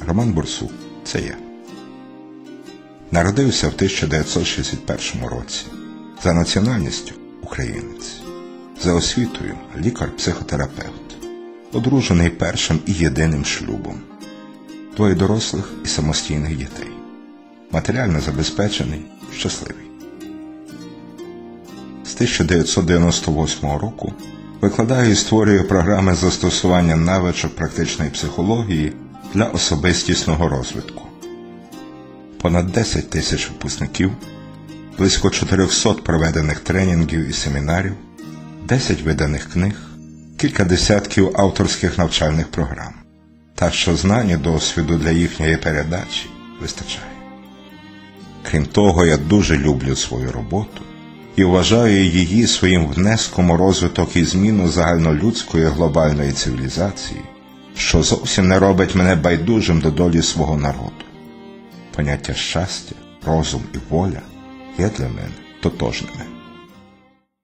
Роман Бурсук це я. Народився в 1961 році. За національністю українець. За освітою лікар-психотерапевт. Одружений першим і єдиним шлюбом. Двоє дорослих і самостійних дітей. Матеріально забезпечений, щасливий. З 1998 року викладаю і створюю програми застосування навичок практичної психології для особистісного розвитку. Понад 10 тисяч випускників, близько 400 проведених тренінгів і семінарів, 10 виданих книг, кілька десятків авторських навчальних програм. Так що знань і досвіду для їхньої передачі вистачає. Крім того, я дуже люблю свою роботу і вважаю її своїм внеском у розвиток і зміну загальнолюдської глобальної цивілізації, що зовсім не робить мене байдужим до долі свого народу. Поняття щастя, розум і воля є для мене тотожними.